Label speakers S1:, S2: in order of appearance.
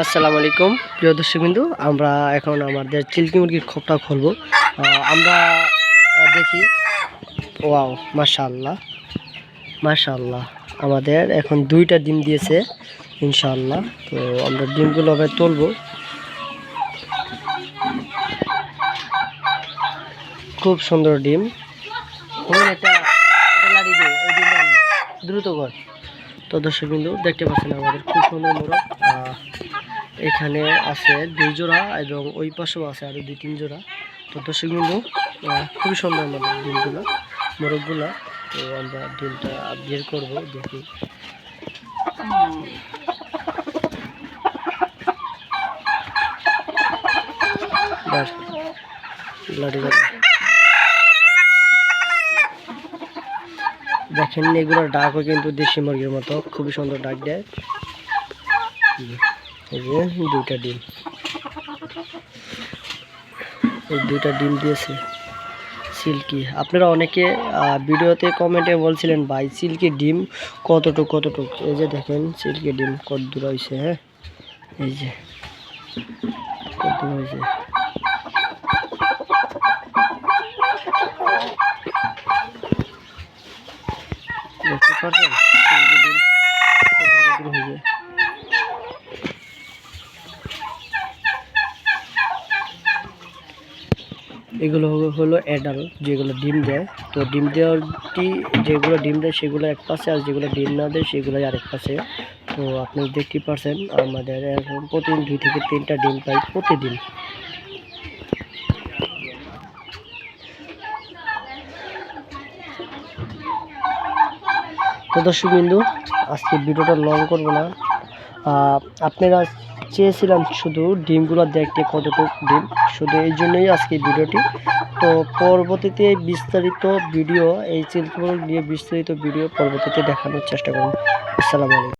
S1: আসসালামু আলাইকুম। প্রিয় দর্শক বিন্দু আমরা এখন আমাদের চিল্কি মুরগির খোপটা খুলবো। আমরা দেখি। ওয়াও, মাশাআল্লাহ। মাশাআল্লাহ। আমাদের এখন দুইটা ডিম দিয়েছে, ইনশাআল্লাহ। তো আমরা ডিমগুলো আবার তুলবো। খুব সুন্দর ডিম। আন। দ্রুত কর। তো দর্শক বিন্দু দেখতে পাচ্ছেন আমাদের খুব সুন্দর মোরগ এখানে আছে দুই জোড়া এবং ওই পাশেও আছে আরও দুই তিন জোড়া। তো দর্শক বিন্দু খুবই সুন্দর আমাদের ডিমগুলো মোরগগুলো। তো আমরা ডিমটা বের করব দেখি। ব্যাস, দেখেন, এগুলোর ডাকও কিন্তু দেশি মুরগির মতো, খুবই সুন্দর ডাক দেয়। এই যে দুইটা ডিম। এই দুইটা ডিম দিয়েছে সিল্কি। আপনারা অনেকে ভিডিওতে কমেন্টে বলছিলেন, ভাই, সিল্কি ডিম কতটুক কতটুক? এই যে দেখেন, সিল্কি ডিম কত দূর হয়েছে হ্যাঁ? এই যে, কত দূর হয়েছে হয়েছে এগুলো হলো- হলো অ্যাডাল, যেগুলো ডিম দেয়। তো ডিম দেওয়ারটি যেগুলো ডিম দেয়, সেগুলো এক পাশে, আর যেগুলো ডিম না দেয় সেগুলো আরেক পাশে। তো আপনি দেখতে পারছেন, আমাদের এখন প্রতিদিন দুই থেকে তিনটা ডিম পাই প্রতিদিন। তো দর্শক বিন্দু, আজকে ভিডিওটা লং করব না। আপনারা চেয়েছিলাম শুধু ডিমগুলো দেখতে কতটুকু ডিম, শুধু এই জন্যই আজকে ভিডিওটি। তো পরবর্তীতে বিস্তারিত ভিডিও, এই চিলকুল নিয়ে বিস্তারিত ভিডিও পরবর্তীতে দেখানোর চেষ্টা করুন আসসালামু আলাইকুম।